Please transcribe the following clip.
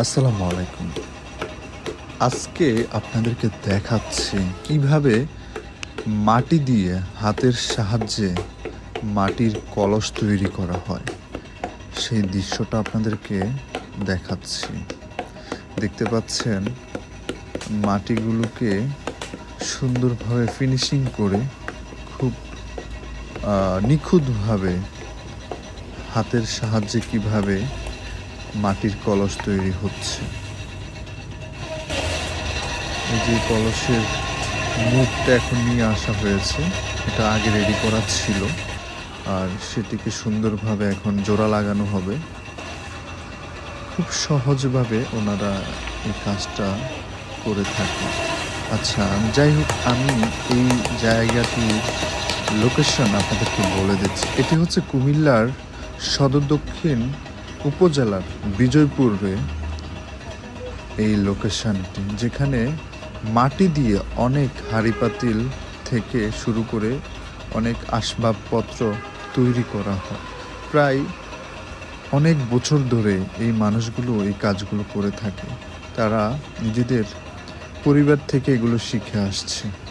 আসসালামু আলাইকুম। আজকে আপনাদেরকে দেখাচ্ছি কীভাবে মাটি দিয়ে হাতের সাহায্যে মাটির কলস তৈরি করা হয়। সেই দৃশ্যটা আপনাদেরকে দেখাচ্ছি। দেখতে পাচ্ছেন, মাটিগুলোকে সুন্দরভাবে ফিনিশিং করে খুব নিখুঁতভাবে হাতের সাহায্যে কীভাবে মাটির কলস তৈরি হচ্ছে। যে কলসের মুখটা এখন নিয়ে আসা হয়েছে, এটা আগে রেডি করা ছিল, আর সেটিকে সুন্দরভাবে এখন জোড়া লাগানো হবে। খুব সহজভাবে ওনারা এই কাজটা করে থাকে আচ্ছা যাই হোক, আমি এই জায়গাটি লোকেশন আপনাদেরকে বলে দিচ্ছি। এটি হচ্ছে কুমিল্লার সদর দক্ষিণ উপজেলার বিজয়পুরে এই লোকেশনটি, যেখানে মাটি দিয়ে অনেক হাঁড়ি পাতিল থেকে শুরু করে অনেক আসবাবপত্র তৈরি করা হয়। প্রায় অনেক বছর ধরে এই মানুষগুলো এই কাজগুলো করে থাকে। তারা নিজেদের পরিবার থেকে এগুলো শিখে আসছে।